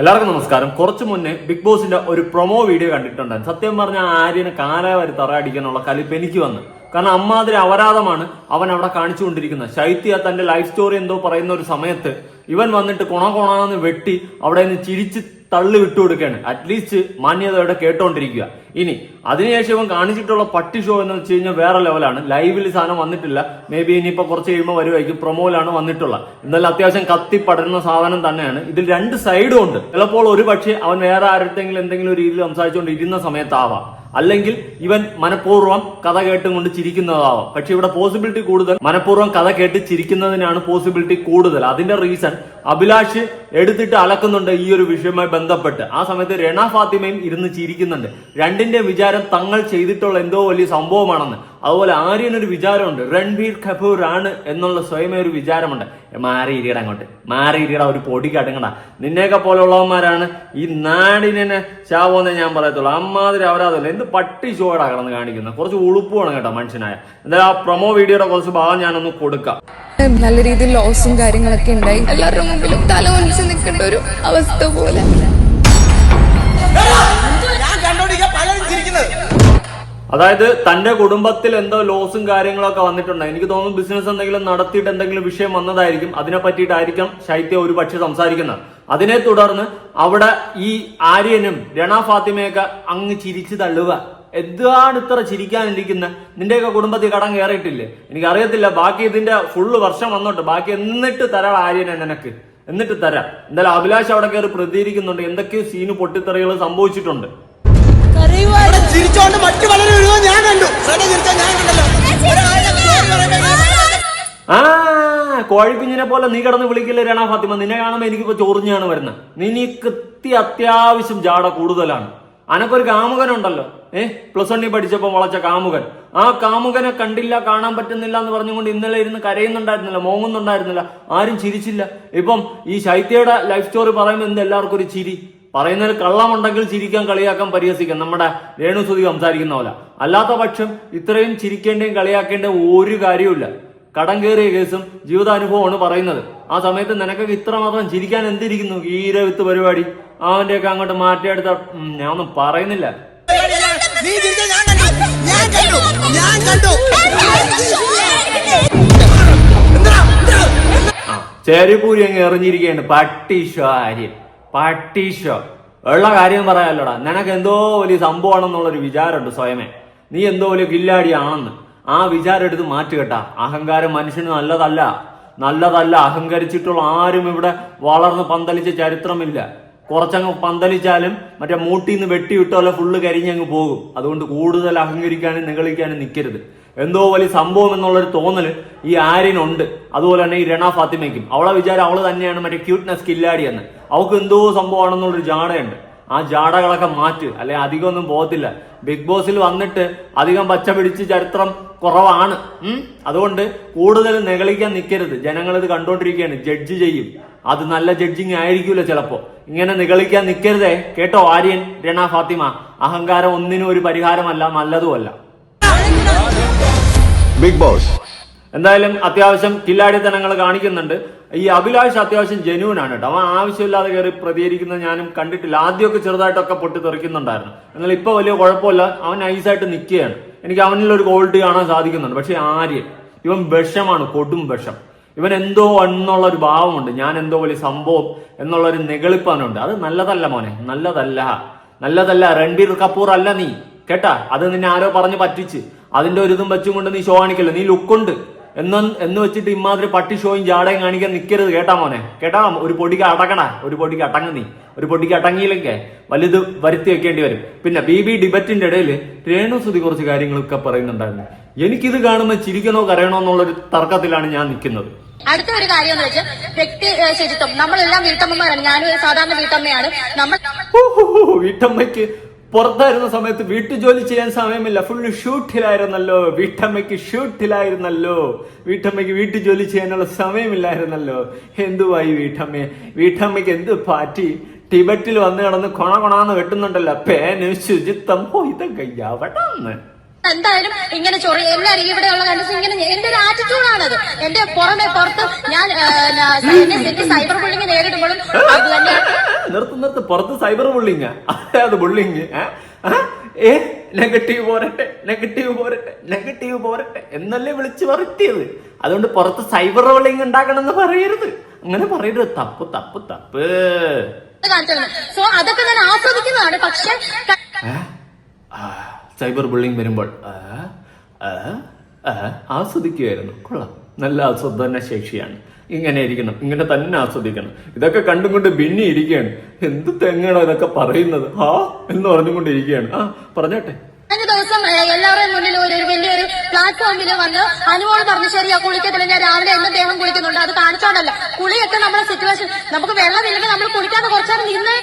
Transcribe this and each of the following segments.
എല്ലാവർക്കും നമസ്കാരം. കുറച്ചു മുന്നേ ബിഗ് ബോസിന്റെ ഒരു പ്രൊമോ വീഡിയോ കണ്ടിട്ടുണ്ടായിരുന്നു. സത്യം പറഞ്ഞ ആര്യനെ കാലാവരി തറയടിക്കാനുള്ള കലിപ്പ് എനിക്ക് വന്നു. കാരണം അമ്മാതിരി അവരാധമാണ് അവൻ അവിടെ കാണിച്ചുകൊണ്ടിരിക്കുന്നത്. ശൈത്യ തന്റെ ലൈഫ് സ്റ്റോറി എന്തോ പറയുന്ന ഒരു സമയത്ത് ഇവൻ വന്നിട്ട് കൊണ കൊണാന്ന് വെട്ടി അവിടെ നിന്ന് ചിരിച്ച് തള്ളി വിട്ടു കൊടുക്കുകയാണ്. അറ്റ്ലീസ്റ്റ് മാന്യതയോടെ കേട്ടോണ്ടിരിക്കുക. ഇനി അതിനുശേഷം ഇവൻ കാണിച്ചിട്ടുള്ള പട്ടി ഷോ എന്ന് വെച്ച് കഴിഞ്ഞാൽ വേറെ ലെവലാണ് ലൈവിൽ സാധനം വന്നിട്ടില്ല. മേ ബി ഇനിയിപ്പോ കുറച്ച് കഴിയുമ്പോൾ വരുമായിരിക്കും പ്രൊമോയിലാണ് വന്നിട്ടുള്ളത്. എന്നാലും അത്യാവശ്യം കത്തി പടരുന്ന സാധനം തന്നെയാണ്. ഇതിൽ രണ്ട് സൈഡും ഉണ്ട്. ചിലപ്പോൾ ഒരു പക്ഷേ അവൻ വേറെ ആരുടെങ്കിലും എന്തെങ്കിലും ഒരു രീതിയിൽ സംസാരിച്ചുകൊണ്ട് ഇരുന്ന സമയത്താവാം. അല്ലെങ്കിൽ ഇവൻ മനഃപൂർവം കഥ കേട്ടും കൊണ്ട് ചിരിക്കുന്നതാവാം. പക്ഷെ ഇവിടെ പോസിബിലിറ്റി കൂടുതൽ മനഃപൂർവം കഥ കേട്ട് ചിരിക്കുന്നതിനാണ് പോസിബിലിറ്റി കൂടുതൽ. അതിന്റെ റീസൺ അഭിലാഷ് എടുത്തിട്ട് അലക്കുന്നുണ്ട് ഈ ഒരു വിഷയവുമായി ബന്ധപ്പെട്ട്. ആ സമയത്ത് രണ ഫാത്തിമയും ഇരുന്ന് ചിരിക്കുന്നുണ്ട്. രണ്ടിന്റെ വിചാരം തങ്ങൾ ചെയ്തിട്ടുള്ള എന്തോ വലിയ സംഭവമാണെന്ന്. അതുപോലെ ആര്യനൊരു വിചാരമുണ്ട്. രൺബീർ കപൂർ ആണ് എന്നുള്ള സ്വയമേ ഒരു വിചാരമുണ്ട്. മാറി ഇരിയട അങ്ങോട്ട്. മാറി ഇരിയട ഒരു പൊടി കടങ്ങട നിന്നെയൊക്കെ പോലുള്ളവന്മാരാണ് ഈ നാടിനെ ചാവോന്നെ ഞാൻ പറയത്തുള്ളൂ. അമ്മാതിരി അവരാതല്ല എന്ത് പട്ടി ചോടാ കിടന്ന് കാണിക്കുന്നത് കുറച്ച് ഉളുപ്പുമാണ് കേട്ടോ മനുഷ്യനായ. എന്തായാലും ആ പ്രൊമോ വീഡിയോയുടെ കുറച്ച് ഭാഗം ഞാനൊന്ന് കൊടുക്കാം. നല്ല രീതിയിൽ ലോസും കാര്യങ്ങളൊക്കെ ഉണ്ടായി. എല്ലാവരുടെ മുമ്പിലും തല നിൽക്കേണ്ട ഒരു അവസ്ഥ പോലെ. അതായത് തന്റെ കുടുംബത്തിൽ എന്തോ ലോസും കാര്യങ്ങളൊക്കെ വന്നിട്ടുണ്ട്. എനിക്ക് തോന്നുന്നു ബിസിനസ് എന്തെങ്കിലും നടത്തിയിട്ട് എന്തെങ്കിലും വിഷയം വന്നതായിരിക്കും. അതിനെ പറ്റിയിട്ടായിരിക്കും ശൈത്യ ഒരു പക്ഷെ സംസാരിക്കുന്നത്. അതിനെ തുടർന്ന് അവിടെ ഈ ആര്യനും രണ ഫാത്തിമയൊക്കെ അങ്ങ് ചിരിച്ചു തള്ളുക. എന്താണ് ഇത്ര ചിരിക്കാനിരിക്കുന്ന നിന്റെയൊക്കെ കുടുംബത്തിൽ കടം കയറിയിട്ടില്ലേ എനിക്ക് അറിയത്തില്ല ബാക്കി ഇതിന്റെ ഫുള്ള് വർഷം വന്നോട്ട്. ബാക്കി എന്നിട്ട് തരാം ആര്യനെ നിനക്ക്. എന്നിട്ട് തരാം. എന്തായാലും അഭിലാഷ് അവിടെ കയറി പ്രതികരിക്കുന്നുണ്ട്. എന്തൊക്കെയോ സീന് പൊട്ടിത്തെറികൾ സംഭവിച്ചിട്ടുണ്ട്. ചിരിച്ചോണ്ട് മറ്റു പലരും ഞാൻ കണ്ടു. ഞാൻ ആ കോഴിക്കുഞ്ഞിനെ പോലെ നീ കിടന്ന് വിളിക്കില്ല രണ ഫാത്തിമ? നിന്നെ കാണുമ്പോ എനിക്കിപ്പോ ചോറിഞ്ഞാണ് വരുന്നത്. നിനക്ക് കൃത്യ അത്യാവശ്യം ജാട കൂടുതലാണ്. അനക്കൊരു കാമുകനുണ്ടല്ലോ. ഏഹ് പ്ലസ് വണ്ണിൽ പഠിച്ചപ്പോൾ വളച്ച കാമുകൻ. ആ കാമുകനെ കണ്ടില്ല കാണാൻ പറ്റുന്നില്ല എന്ന് പറഞ്ഞുകൊണ്ട് ഇന്നലെ ഇരുന്ന് കരയുന്നുണ്ടായിരുന്നില്ല മോങ്ങുന്നുണ്ടായിരുന്നില്ല. ആരും ചിരിച്ചില്ല. ഇപ്പം ഈ ശൈത്യയുടെ ലൈഫ് സ്റ്റോറി പറയുമ്പോൾ എന്ത് എല്ലാവർക്കും ഒരു ചിരി? പറയുന്നതിൽ കള്ളമുണ്ടെങ്കിൽ ചിരിക്കാൻ കളിയാക്കാൻ പരിഹസിക്കാം. നമ്മുടെ രേണുസുതി സംസാരിക്കുന്ന പോലെ. അല്ലാത്ത പക്ഷം ഇത്രയും ചിരിക്കേണ്ടയും കളിയാക്കേണ്ടേ ഒരു കാര്യവുമില്ല. കടം കയറിയ കേസും ജീവിതാനുഭവമാണ് പറയുന്നത്. ആ സമയത്ത് നിനക്കൊക്കെ ഇത്രമാത്രം ചിരിക്കാൻ എന്തിരിക്കുന്നു? ഈര വിത്ത് പരിപാടി. അവന്റെയൊക്കെ അങ്ങോട്ട് മാറ്റിയെടുത്ത ഞാൻ ഒന്നും പറയുന്നില്ല ചേരിപ്പൂരി അങ്ങ് എറിഞ്ഞിരിക്കുകയാണ്. പട്ടിഷോ ആര്യൻ. പട്ടിഷോ. ഉള്ള കാര്യം പറയാലോടാ. നിനക്ക് എന്തോ വലിയ സംഭവമാണെന്നുള്ളൊരു വിചാരമുണ്ട് സ്വയമേ. നീ എന്തോ വലിയ കില്ലാടിയാണെന്ന്. ആ വിചാരം എടുത്ത് മാറ്റുകെട്ടാ. അഹങ്കാരം മനുഷ്യന് നല്ലതല്ല. നല്ലതല്ല. അഹങ്കരിച്ചിട്ടുള്ള ആരും ഇവിടെ വളർന്ന് പന്തലിച്ച ചരിത്രമില്ല. കുറച്ചങ്ങ് പന്തലിച്ചാലും മറ്റേ മൂട്ടിന്ന് വെട്ടിവിട്ടോലെ ഫുള്ള് കരിഞ്ഞങ്ങ് പോകും. അതുകൊണ്ട് കൂടുതൽ അഹങ്കരിക്കാനും നിഗളിക്കാനും നിൽക്കരുത് എന്തോ വലിയ സംഭവം എന്നുള്ളൊരു തോന്നൽ ഈ ആര്യനുണ്ട്. അതുപോലെ തന്നെ ഈ രണ ഫാത്തിമയ്ക്കും. അവളെ വിചാരം അവൾ തന്നെയാണ് മറ്റേ ക്യൂട്ട്നെസ് കില്ലാടി എന്ന്. അവൾക്ക് എന്തോ സംഭവമാണെന്നുള്ളൊരു ജാടയുണ്ട്. ആ ജാടകളൊക്കെ മാറ്റ്. അല്ലെ അധികം ഒന്നും പോകത്തില്ല. ബിഗ് ബോസിൽ വന്നിട്ട് അധികം പച്ച പിടിച്ച് ചരിത്രം കുറവാണ്. അതുകൊണ്ട് കൂടുതൽ നെകളിക്കാൻ നിൽക്കരുത് ജനങ്ങൾ ഇത് കണ്ടോണ്ടിരിക്കുകയാണ്. ജഡ്ജ് ചെയ്യും. അത് നല്ല ജഡ്ജിങ് ആയിരിക്കില്ല ചിലപ്പോ. ഇങ്ങനെ നിഗളിക്കാൻ നിൽക്കരുതേ കേട്ടോ ആര്യൻ രണ ഫാത്തിമ? അഹങ്കാരം ഒന്നിനും ഒരു പരിഹാരമല്ല നല്ലതുമല്ല. Big boss. എന്തായാലും അത്യാവശ്യം കില്ലാടിത്തനങ്ങൾ കാണിക്കുന്നുണ്ട്. ഈ അഭിലാഷ് അത്യാവശ്യം ജനുവൻ ആണ് കേട്ടോ. അവൻ ആവശ്യമില്ലാതെ കയറി പ്രതികരിക്കുന്നത് ഞാനും കണ്ടിട്ടില്ല. ആദ്യമൊക്കെ ചെറുതായിട്ടൊക്കെ പൊട്ടി തെറിക്കുന്നുണ്ടായിരുന്നു. എന്നാൽ ഇപ്പൊ വലിയ കുഴപ്പമില്ല. അവൻ നൈസായിട്ട് നിൽക്കുകയാണ് എനിക്ക് അവനിൽ ഒരു ക്വാളിറ്റി കാണാൻ സാധിക്കുന്നുണ്ട്. പക്ഷെ ആര്യൻ ഇവൻ വിഷമാണ് കൊടും വിഷം. ഇവൻ എന്തോ എന്നുള്ള ഒരു ഭാവമുണ്ട്. ഞാൻ എന്തോ വലിയ സംഭവം എന്നുള്ള ഒരു നെകളിപ്പാനുണ്ട് അത് നല്ലതല്ല മോനെ നല്ലതല്ല. നല്ലതല്ല. രൺബീർ കപൂർ അല്ല നീ. കേട്ടാ? അത് നിന്നെ ആരോ പറഞ്ഞ് പറ്റിച്ച്. അതിന്റെ ഒരു ഇതും വെച്ചും കൊണ്ട് നീ ഷോ കാണിക്കല്ലോ? നീ ലുക്കുണ്ട് എന്ന് എന്ന് വെച്ചിട്ട് ഇമാതിരി പട്ടി ഷോയും ജാടയും കാണിക്കാൻ നിൽക്കരുത് കേട്ടാ മോനെ? കേട്ടാ? ഒരു പൊടിക്ക് അടക്കണ. ഒരു പൊടിക്ക് അടങ്ങ നീ. ഒരു പൊടിക്ക് അടങ്ങിയില്ലെങ്കിൽ വലുത് വരുത്തി വെക്കേണ്ടി വരും. പിന്നെ ബി ബി ഡിബറ്റിന്റെ ഇടയിൽ രേണുസുതി കുറച്ച് കാര്യങ്ങളൊക്കെ പറയുന്നുണ്ടായിരുന്നു. എനിക്കിത് കാണുമ്പോൾ ചിരിക്കണോ കരയണോ എന്നുള്ളൊരു തർക്കത്തിലാണ് ഞാൻ നിൽക്കുന്നത്. അടുത്ത ഒരു കാര്യം എന്ന് വെച്ചാൽ വ്യക്തി ശുചിത്വം നമ്മളെല്ലാം വീട്ടമ്മമാരാണ്. ഞാനും ഒരു സാധാരണ വീട്ടമ്മയാണ്. നമ്മൾ വീട്ടമ്മയ്ക്ക് പുറത്തായിരുന്ന സമയത്ത് വീട്ടുജോലി ചെയ്യാൻ സമയമില്ല. ഫുള്ള് ഷൂട്ടിലായിരുന്നല്ലോ. വീട്ടമ്മയ്ക്ക് ഷൂട്ടിലായിരുന്നല്ലോ. വീട്ടമ്മയ്ക്ക് വീട്ടുജോലി ചെയ്യാനുള്ള സമയമില്ലായിരുന്നല്ലോ. എന്തുവായി വീട്ടമ്മയെ വീട്ടമ്മയ്ക്ക് എന്ത് പാറ്റി? ടിബറ്റിൽ വന്ന് കിടന്ന് കൊണ കൊണാന്ന് വെട്ടുന്നുണ്ടല്ലോ. പേന് ശുചിത്വം ഇതൊക്കെ എവിടാന്ന് എന്തായാലും ഇങ്ങനെ ചൊറി എല്ലാരും ഇവിടെയുള്ള കണ്ടസ് ഇങ്ങനെ എന്റെ ഒരു ആറ്റിറ്റ്യൂഡാണത് എന്റെ പുറമെ പുറത്ത് ഞാൻ എന്നെ എനിക്ക് സൈബർ ബുള്ളിങ് നേരിടുമ്പോഴും അത് നിർത്ത് നിർത്ത്. പുറത്ത് സൈബർ ബുള്ളിങ് അത് ബുള്ളിങ് ഏ? നെഗറ്റീവ് പോരട്ടെ നെഗറ്റീവ് പോരട്ടെ നെഗറ്റീവ് പോരട്ടെ എന്നല്ലേ വിളിച്ചു പറത്തിയത് അതുകൊണ്ട് പുറത്ത് സൈബർ ബുള്ളിങ് ഉണ്ടാക്കണമെന്ന് പറയരുത്. അങ്ങനെ പറയരുത്. തപ്പ് തപ്പ് തപ്പ്. സോ അതൊക്കെ ഞാൻ ആസ്വദിക്കുന്നതാണ്. പക്ഷെ സൈബർ ബുള്ളിങ് വരുമ്പോൾ ആസ്വദിക്കുകയായിരുന്നു. കൊള്ളാം. നല്ല ആസ്വദന ശേഷിയാണ്. ഇങ്ങനെ ഇരിക്കണം. ഇങ്ങനെ തന്നെ ആസ്വദിക്കണം. ഇതൊക്കെ കണ്ടും കൊണ്ട് ഭിന്നി ഇരിക്കുകയാണ്. എന്ത് തെങ്ങാണോ ഇതൊക്കെ പറയുന്നത്? ആ എന്ന് പറഞ്ഞുകൊണ്ട് ഇരിക്കുകയാണ് ആ പറഞ്ഞോട്ടെ. കഴിഞ്ഞ ദിവസം എല്ലാവരുടെയും മുന്നിൽ ഒരു വലിയൊരു പ്ലാറ്റ്ഫോമിൽ വന്ന് അനുമോൾ പറഞ്ഞു ശരിയാ കുളിക്കത്തില്ല. ഞാൻ രാവിലെ എന്നും ദേഹം കുളിക്കുന്നുണ്ട്. അത് കാണിച്ചോണ്ടല്ല. കുളിയൊക്കെ നമ്മുടെ സിറ്റുവേഷൻ നമുക്ക് വെള്ളമില്ലെങ്കിൽ നമ്മൾ കുളിക്കാതെ കുറച്ചാൽ നിന്നേ?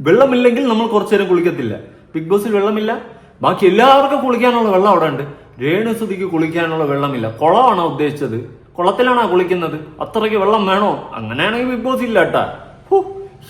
വെള്ളമില്ലെങ്കിൽ നമ്മൾ കുറച്ചു നേരം കുളിക്കത്തില്ല. ബിഗ് ബോസിൽ വെള്ളമില്ല. ബാക്കി എല്ലാവർക്കും കുളിക്കാനുള്ള വെള്ളം അവിടെ ഉണ്ട് രേണുസുതിക്ക് കുളിക്കാനുള്ള വെള്ളമില്ല. കുളമാണോ ഉദ്ദേശിച്ചത്? കുളത്തിലാണോ കുളിക്കുന്നത്? അത്രയ്ക്ക് വെള്ളം വേണോ? അങ്ങനെയാണെങ്കിൽ ബിഗ് ബോസ് ഇല്ല കേട്ടാ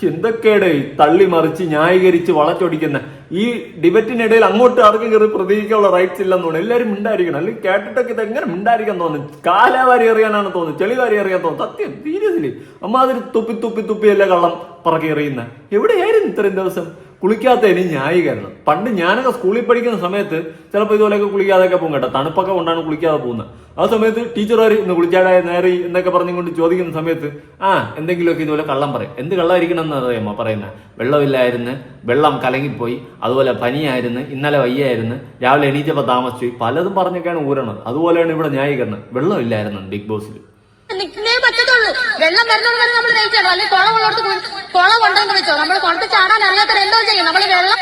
എന്തൊക്കെയാണ് തള്ളി മറിച്ച് ന്യായീകരിച്ച് വളച്ചൊടിക്കുന്ന? ഈ ഡിബറ്റിനിടയിൽ അങ്ങോട്ട് ആർക്കും കയറി പ്രതികരിക്കാനുള്ള റൈറ്റ്സ് ഇല്ലെന്ന് തോന്നുന്നു. എല്ലാവരും മിണ്ടായിരിക്കണം. അല്ലെങ്കിൽ കേട്ടിട്ടൊക്കെ ഇത് എങ്ങനെ മിണ്ടായിരിക്കാൻ തോന്നുന്നു കാലാവാരി എറിയാനാണ് തോന്നുന്നത്. ചെളിവാരി അറിയാൻ തോന്നുന്നു സത്യം സീരിയസ്ലി അമ്മാതിരി തുപ്പി തുപ്പി തുപ്പിയല്ല കള്ളം പറക്കി എറിയുന്ന? എവിടെയായിരുന്നു ഇത്രയും ദിവസം? കുളിക്കാത്തതിന് ന്യായീകരണം. പണ്ട് ഞാനൊക്കെ സ്കൂളിൽ പഠിക്കുന്ന സമയത്ത് ചിലപ്പോൾ ഇതുപോലെയൊക്കെ കുളിക്കാതെയൊക്കെ പോകും കേട്ടോ. തണുപ്പൊക്കെ കൊണ്ടാണ് കുളിക്കാതെ പോകുന്നത്. ആ സമയത്ത് ടീച്ചർമാർ ഇന്ന് കുളിച്ചാടായ നേറി എന്നൊക്കെ പറഞ്ഞുകൊണ്ട് ചോദിക്കുന്ന സമയത്ത് ആ എന്തെങ്കിലുമൊക്കെ ഇതുപോലെ കള്ളം പറയും. എന്ത് കള്ളമായിരിക്കണം എന്ന് അറിയാമോ? പറയുന്നത് വെള്ളമില്ലായിരുന്നു വെള്ളം കലങ്ങിപ്പോയി അതുപോലെ പനിയായിരുന്നു ഇന്നലെ വയ്യായിരുന്നു രാവിലെ എണീറ്റപ്പോൾ താമസിച്ചു. പലതും പറഞ്ഞൊക്കെയാണ് ഊരണത്. അതുപോലെയാണ് ഇവിടെ ന്യായീകരണം. വെള്ളമില്ലായിരുന്നു ബിഗ് ബോസിൽ വെള്ളം വരുന്നത് വരെ നമ്മൾ വെയിറ്റ് ചെയ്യണം അല്ലെങ്കിൽ കുളം ഉള്ളടത്ത് കുളം ഉണ്ടെന്ന് വെച്ചോ? നമ്മൾ കുളത്ത് ചാടാൻ അറിയാത്തത് എന്തോ ചെയ്യും. നമ്മൾ വെള്ളം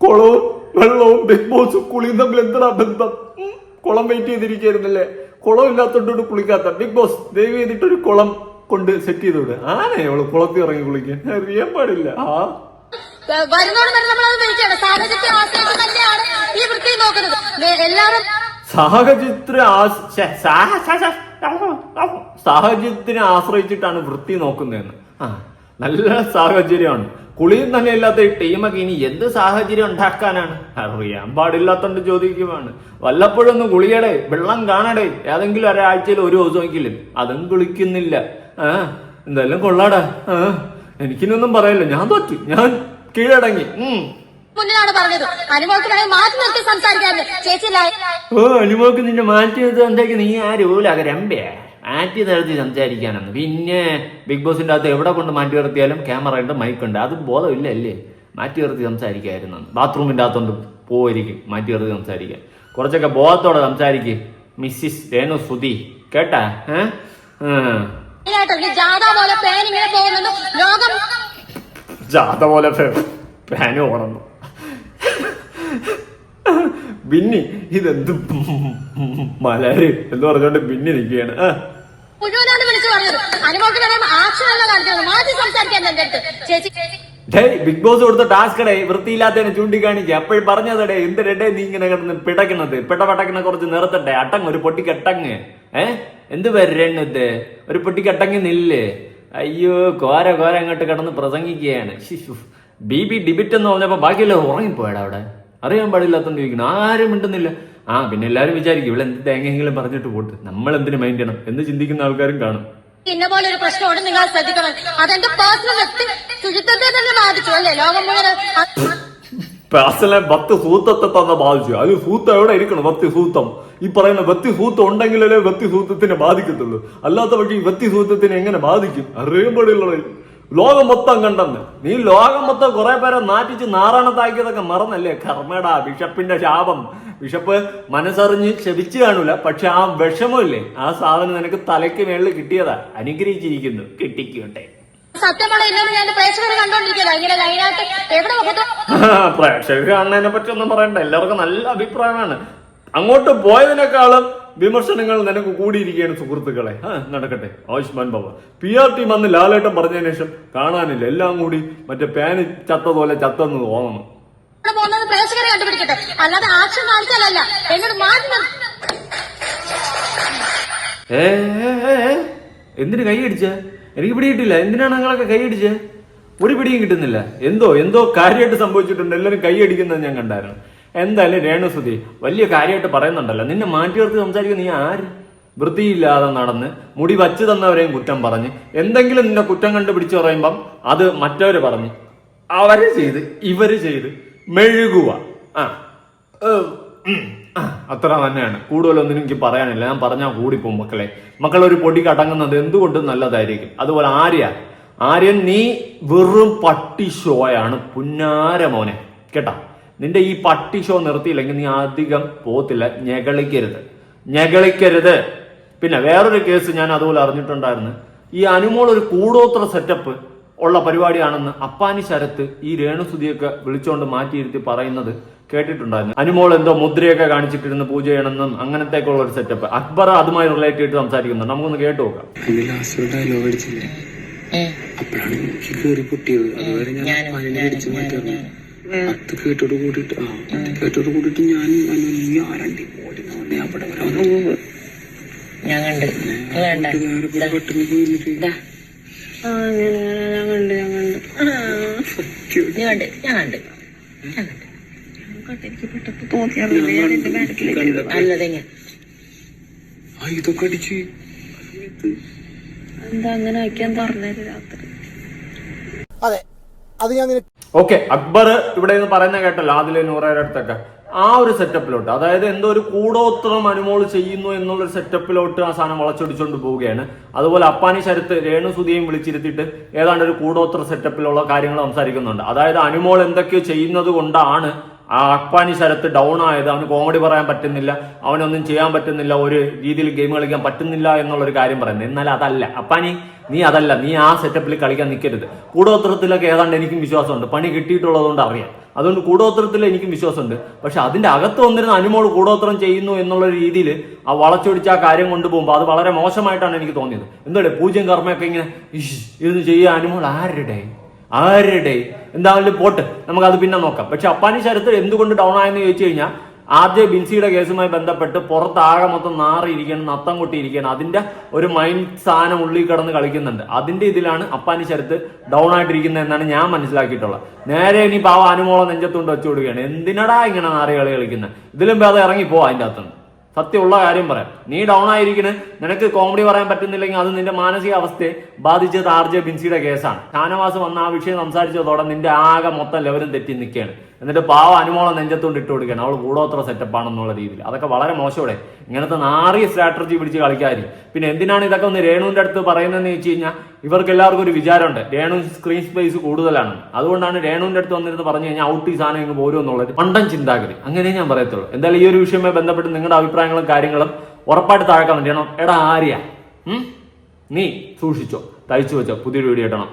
കുളവും വെള്ളവും ബിഗ് ബോസും കുളിയും തമ്മിൽ എന്താ ബന്ധം? കുളം വെയിറ്റ് ചെയ്തിരിക്കായിരുന്നല്ലേ കുളം ഇല്ലാത്തോണ്ട് കുളിക്കാത്ത. ബിഗ് ബോസ് ദയവ് ചെയ്തിട്ടൊരു കുളം കൊണ്ട് സെറ്റ് ചെയ്തു വിടുക ആനേ അവൾ കുളത്തിൽ ഇറങ്ങി കുളിക്കാൻ? അറിയാൻ പാടില്ല. ആ. സാഹചര്യ ആശ്രയിച്ച് സാഹചര്യത്തിനെ ആശ്രയിച്ചിട്ടാണ് വൃത്തി നോക്കുന്നതെന്ന്. ആ നല്ല സാഹചര്യമാണ്. കുളിയും തന്നെ ഇല്ലാത്ത ഈ ടീമൊക്കെ ഇനി എന്ത് സാഹചര്യം ഉണ്ടാക്കാനാണ്? അറിയാൻ പാടില്ലാത്തോണ്ട് ചോദിക്കുവാണ്. വല്ലപ്പോഴും ഒന്ന് കുളിയടേ വെള്ളം കാണടേ ഏതെങ്കിലും ഒരാഴ്ചയിൽ ഒരു ദിവസമെങ്കിലും. അതും കുളിക്കുന്നില്ല. ആ എന്തായാലും കൊള്ളാടാ. ആ എനിക്കിനൊന്നും പറയല്ലോ. ഞാൻ തോറ്റു. ഞാൻ കീഴടങ്ങി. ഉം. മുന്നിലാണ് പറഞ്ഞത്. അനുഭവത്തിൽ വേണമെങ്കിൽ മാറ്റി നിർത്തി സംസാരിക്കാറുണ്ട് ചേച്ചി ലൈ- ഓ അനുമോക്ക് നിന്നെ മാറ്റി നിർത്തി സംസാരിക്കും നീ ആ രൂപയിലാകെ രമ്പേ മാറ്റി നിർത്തി സംസാരിക്കാനാണ് പിന്നെ ബിഗ് ബോസിന്റെ അകത്ത് എവിടെ കൊണ്ട് മാറ്റി നിർത്തിയാലും ക്യാമറ ഉണ്ട് മൈക്ക് ഉണ്ട്. അത് ബോധമില്ല അല്ലേ? മാറ്റി നിർത്തി സംസാരിക്കായിരുന്നു. ബാത്റൂമിന്റെ അകത്തോണ്ട് പോയിരിക്കും മാറ്റി നിർത്തി സംസാരിക്കാൻ. കുറച്ചൊക്കെ ബോധത്തോടെ സംസാരിക്കും മിസ്സിസ് രേണു സുധി കേട്ടാ ഏഹ് ജാഥ പോലെ പേൻ ഇങ്ങനെ ലോകം ജാഥ പോലെ ബിന്നി ഇതെന്ത് മലര്? എന്ന് പറഞ്ഞോണ്ട് ബിന്നി നിൽക്കുകയാണ്. ആ. മുഴുവനാണ് വിളിച്ചു പറഞ്ഞത് അനുഭവത്തിൽ വേണമെങ്കിൽ ആക്ഷൻ അല്ല കാണിക്കുന്നത് മാറ്റി സംസാരിക്കാൻ എന്റെ അടുത്ത്. ചേച്ചി ചേച്ചി. ഡേയ് ബിഗ് ബോസ് കൊടുത്ത ടാസ്ക് ഡേ വൃത്തിയില്ലാത്തതിനെ ചൂണ്ടിക്കാണിക്കുക അപ്പോഴും പറഞ്ഞതടേ എന്തിടേ നീ ഇങ്ങനെ കിടന്ന് പിടക്കുന്നത് പിടപടക്കിനെ കുറച്ച് നിർത്തട്ടെ. അട്ടങ് ഒരു പൊട്ടിക്ക് കെട്ടങ് ഏ? എന്ത് വരണത് ഒരു പൊട്ടി കെട്ടങ് നില്ലേ. അയ്യോ കോര കോര അങ്ങോട്ട് കിടന്ന് പ്രസംഗിക്കുകയാണ്. ബി ബി ഡിബിറ്റ് എന്ന് പറഞ്ഞപ്പോ ബാക്കിയെല്ലാം ഉറങ്ങിപ്പോയടാ അവിടെ. അറിയാൻ പാടില്ലാത്തോണ്ട് ചോദിക്കണം ആരും മിണ്ടുന്നില്ല. ആ പിന്നെ എല്ലാവരും വിചാരിക്കും ഇവിടെ എന്ത് തേങ്ങയെങ്കിലും പറഞ്ഞിട്ട് പോട്ട്. നമ്മൾ എന്തിനു മൈൻഡ് ചെയ്യണം? എന്ന് ചിന്തിക്കുന്ന ആൾക്കാരും കാണും. ഇന്ന പോലെ ഒരു പ്രശ്നമുണ്ട് നിങ്ങൾ ശ്രദ്ധിക്കണം. അതെന്റെ പേഴ്സണൽ വ്യക്തി ശുചിത്വത്തെ തന്നെ ബാധിച്ചു അല്ലേ? ലോകം മുഴുവൻ പേഴ്സണൽ പേഴ്സണലെ ഭക്തി സൂത്തത്തെ തന്നെ ബാധിച്ചു. അത് സൂത്തം എവിടെ ഇരിക്കണം? ഭക്തി സൂത്തം ഈ പറയുന്ന വ്യക്തി സൂത്തം ഉണ്ടെങ്കിലല്ലേ വ്യക്തി സൂത്തത്തിനെ ബാധിക്കത്തുള്ളൂ. അല്ലാത്ത പക്ഷേ ഈ വ്യക്തി സൂത്തത്തിനെ എങ്ങനെ ബാധിക്കും? അറിയാൻ പാടില്ല ലോകം മൊത്തം കണ്ടെന്ന്. നീ ലോകം മൊത്തം കുറെ പേരെ നാറ്റിച്ച് നാറാണത്താക്കിയതൊക്കെ മറന്നല്ലേ? കർമ്മടാ ബിഷപ്പിന്റെ ശാപം. ബിഷപ്പ് മനസ്സറിഞ്ഞ് ക്ഷമിച്ചു കാണൂല. പക്ഷെ ആ വിഷമമില്ലേ? ആ സാധനം നിനക്ക് തലയ്ക്ക് മേളിൽ കിട്ടിയതാ. അനുഗ്രഹിച്ചിരിക്കുന്നു. കിട്ടിക്കോട്ടെ. പ്രേക്ഷകർ കാണുന്നതിനെ പറ്റി ഒന്നും പറയണ്ട. എല്ലാവർക്കും നല്ല അഭിപ്രായമാണ്. അങ്ങോട്ട് പോയതിനേക്കാളും വിമർശനങ്ങൾ നിനക്ക് കൂടിയിരിക്കുകയാണ് സുഹൃത്തുക്കളെ. നടക്കട്ടെ. Ayushman Baba P R T വന്ന് ലാലേട്ടം പറഞ്ഞതിന് ശേഷം കാണാനില്ല. എല്ലാം കൂടി മറ്റേ പാന് ചത്തതുപോലെ ചത്തെന്ന് തോന്നണം. ഇവിടെ പോകുന്നത് പ്രേക്ഷകരെ കണ്ടുപിടിക്കട്ടെ. അല്ലാതെ ആക്ഷൻ കാണിച്ചാലല്ല എന്നോട് മാറ്റി നിർ- ഏ ഏ, ഏ, ഏ. എന്തിന് കൈയടിച്ച എനിക്ക് പിടിയിട്ടില്ല. എന്തിനാണ് നിങ്ങളൊക്കെ കൈയടിച്ചേ ഒരു പിടിയും കിട്ടുന്നില്ല. എന്തോ എന്തോ കാര്യമായിട്ട് സംഭവിച്ചിട്ടുണ്ട്. എല്ലാവരും കൈയടിക്കുന്നത് ഞാൻ കണ്ടായിരുന്നു. എന്തായാലും രേണുസുതി വലിയ കാര്യമായിട്ട് പറയുന്നുണ്ടല്ലോ. നിന്നെ മാറ്റി നിർത്തി സംസാരിക്കുന്ന നീ ആര്? വൃത്തിയില്ലാതെ നടന്ന് മുടി വച്ചു തന്നവരെയും കുറ്റം പറഞ്ഞ് എന്തെങ്കിലും നിന്നെ കുറ്റം കണ്ടുപിടിച്ച് പറയുമ്പം അത് മറ്റവര് പറഞ്ഞ്. അവർ ചെയ്ത് ഇവർ ചെയ്ത് മെഴുകുക ആ, അത്ര തന്നെയാണ്. കൂടുതലൊന്നും എനിക്ക് പറയാനില്ല. ഞാൻ പറഞ്ഞാൽ കൂടിപ്പോകും മക്കളെ. മക്കൾ ഒരു പൊടി കടങ്ങുന്നത് എന്തുകൊണ്ടും നല്ലതായിരിക്കും? അതുപോലെ ആര്യ. ആര്യൻ നീ വെറും പട്ടി ഷോയാണ്. പുന്നാര മോനെ. കേട്ടാ? നിന്റെ ഈ പട്ടി ഷോ നിർത്തിയില്ലെങ്കിൽ നീ അധികം പോത്തില്ല. ഞെകളിക്കരുത്. ഞെകളിക്കരുത്. പിന്നെ വേറൊരു കേസ് ഞാൻ അതുപോലെ അറിഞ്ഞിട്ടുണ്ടായിരുന്നു. ഈ അനുമോൾ ഒരു കൂടോത്ര സെറ്റപ്പ് ഉള്ള പരിപാടിയാണെന്ന് അപ്പാനി ശരത്ത് ഈ രേണുസുതിയൊക്കെ വിളിച്ചുകൊണ്ട് മാറ്റിയിരുത്തി പറയുന്നത് കേട്ടിട്ടുണ്ടായിരുന്നു. അനുമോൾ എന്തോ മുദ്രയൊക്കെ കാണിച്ചിട്ടിരുന്ന് പൂജ ചെയ്യണമെന്നും അങ്ങനത്തേക്കുള്ള ഒരു സെറ്റപ്പ് അക്ബർ അതുമായി റിലേറ്റ് ചെയ്തിട്ട് സംസാരിക്കുന്നു നമുക്കൊന്ന് കേട്ടു നോക്കാം. അപ്പോഴാണ് അത് കേട്ടോട് കൂടിയിട്ട്. ആ അത് കേട്ടോട് കൂടിയിട്ട് ഞാൻ അനു, ആരണ്ടി അവിടെ വരാൻ ഞാൻ കണ്ട്. പെട്ടെന്ന് പോയിട്ട് ഞാൻ കണ്ട് ഞാൻ കണ്ട്. നീ കണ്ട് ഞാൻ കണ്ട്. ഇതൊക്കെ അടിച്ച്. എന്താ അങ്ങനെ വയ്ക്കാൻ പറഞ്ഞത് രാത്രി? അതെ. അത് ഞാൻ ഓക്കെ അക്ബർ ഇവിടെ നിന്ന് പറയുന്ന കേട്ടല്ലോ ആദിലെ നൂറയുടെ അടുത്തൊക്കെ. ആ ഒരു സെറ്റപ്പിലോട്ട് അതായത് എന്തോ ഒരു കൂടോത്രം അനുമോൾ ചെയ്യുന്നു എന്നുള്ള സെറ്റപ്പിലോട്ട് ആ സാധനം വളച്ചൊടിച്ചുകൊണ്ട് പോവുകയാണ്. അതുപോലെ അപ്പാനി ശരത്ത് രേണു സുധിയും വിളിച്ചിരുത്തിയിട്ട് ഏതാണ്ട് ഒരു കൂടോത്ര സെറ്റപ്പിലുള്ള കാര്യങ്ങൾ സംസാരിക്കുന്നുണ്ട്. അതായത് അനുമോൾ എന്തൊക്കെയോ ചെയ്യുന്നത് കൊണ്ടാണ് ആ അപ്പാനി ശരത്ത് ഡൗൺ ആയത് അവന് കോമഡി പറയാൻ പറ്റുന്നില്ല അവനൊന്നും ചെയ്യാൻ പറ്റുന്നില്ല ഒരു രീതിയിൽ ഗെയിം കളിക്കാൻ പറ്റുന്നില്ല എന്നുള്ളൊരു കാര്യം പറയുന്നത്. എന്നാൽ അതല്ല. അപ്പാനി നീ അതല്ല. നീ ആ സെറ്റപ്പിൽ കളിക്കാൻ നിൽക്കരുത് കൂടോത്രത്തിലൊക്കെ ഏതാണ്ട് എനിക്കും വിശ്വാസമുണ്ട്. പണി കിട്ടിയിട്ടുള്ളതുകൊണ്ട് അറിയാം. അതുകൊണ്ട് കൂടോത്രത്തിൽ എനിക്കും വിശ്വാസമുണ്ട്. പക്ഷെ അതിന്റെ അകത്ത് വന്നിരുന്ന അനുമോൾ കൂടോത്രം ചെയ്യുന്നു എന്നുള്ള രീതിയിൽ ആ വളച്ചൊടിച്ച് ആ കാര്യം കൊണ്ടുപോകുമ്പോൾ അത് വളരെ മോശമായിട്ടാണ് എനിക്ക് തോന്നിയത്. എന്താണ് പൂജ്യം കർമ്മയൊക്കെ ഇങ്ങനെ ഇഷ് ഇതൊന്നും ചെയ്യുക. അനുമോൾ ആരുടെ? ആരുടെ? എന്തായാലും പോട്ട് നമുക്കത് പിന്നെ നോക്കാം. പക്ഷെ അപ്പാനി ശരത്ത് എന്തുകൊണ്ട് ഡൗൺ ആയെന്ന് ചോദിച്ചു കഴിഞ്ഞാൽ ആദ്യ ബിൻസിയുടെ കേസുമായി ബന്ധപ്പെട്ട് പുറത്താകെ മൊത്തം നാറിയിരിക്കണം നത്തം കൊട്ടിയിരിക്കണം അതിന്റെ ഒരു മൈൻഡ് സാധനം ഉള്ളിൽ കിടന്ന് കളിക്കുന്നുണ്ട്. അതിന്റെ ഇതിലാണ് അപ്പാനി ശരത്ത് ഡൗൺ ആയിട്ടിരിക്കുന്നത് എന്നാണ് ഞാൻ മനസ്സിലാക്കിയിട്ടുള്ളത്. നേരെ ഇനി പാവ അനുമോളം നെഞ്ചത്തുകൊണ്ട് വെച്ചു കൊടുക്കുകയാണ് എന്തിനടാ ഇങ്ങനെ നാറി കളി കളിക്കുന്നത്? ഇതിലും ഭേദം ഇറങ്ങി പോവാ അതിന്റെ അകത്തുനിന്ന്. സത്യമുള്ള കാര്യം പറയാം. നീ ഡൗൺ ആയിരിക്കണേ. നിനക്ക് കോമഡി പറയാൻ പറ്റുന്നില്ലെങ്കിൽ അത് നിന്റെ മാനസിക അവസ്ഥയെ ബാധിച്ചത് ആർ ജെ ബിൻസിയുടെ കേസാണ്. ഷാനവാസ് വന്ന ആ വിഷയം സംസാരിച്ചതോടെ നിന്റെ ആകെ മൊത്തം ലെവലും തെറ്റി നിൽക്കുകയാണ്. എന്നിട്ട് പാവ അനുമോളം നെഞ്ചത്തുകൊണ്ട് ഇട്ട് കൊടുക്കുകയാണ്. അവൾ കൂടോത്ര സെറ്റപ്പ് ആണെന്നുള്ള രീതിയിൽ. അതൊക്കെ വളരെ മോശമോടെ ഇങ്ങനത്തെ നാറിയ സ്ട്രാറ്റജി പിടിച്ച് കളിക്കാതി പിന്നെ എന്തിനാണ് ഇതൊക്കെ ഒന്ന് രേണുവിന്റെ അടുത്ത് പറയുന്നതെന്ന് വെച്ച് കഴിഞ്ഞാൽ ഇവർക്ക് എല്ലാവർക്കും ഒരു വിചാരമുണ്ട്. രേണു സ്ക്രീൻ സ്പേസ് കൂടുതലാണ്. അതുകൊണ്ടാണ് രേണുവിന്റെ അടുത്ത് വന്നിരുന്ന് പറഞ്ഞു കഴിഞ്ഞാൽ ഔട്ട് ഈ സാധനം ഇങ്ങ് പോരും എന്നുള്ളത്. മണ്ടൻ ചിന്താഗതി. അങ്ങനെ ഞാൻ പറയത്തുള്ളൂ. എന്തായാലും ഈ ഒരു വിഷയവുമായി ബന്ധപ്പെട്ട് നിങ്ങളുടെ അഭിപ്രായങ്ങളും കാര്യങ്ങളും ഉറപ്പായിട്ട് താഴെ കമന്റ് ചെയ്യണം. എടാ ആര്യ നീ സൂക്ഷിച്ചോ. തയ്ച്ചു വെച്ചോ. പുതിയൊരു വീഡിയോ ഇടണം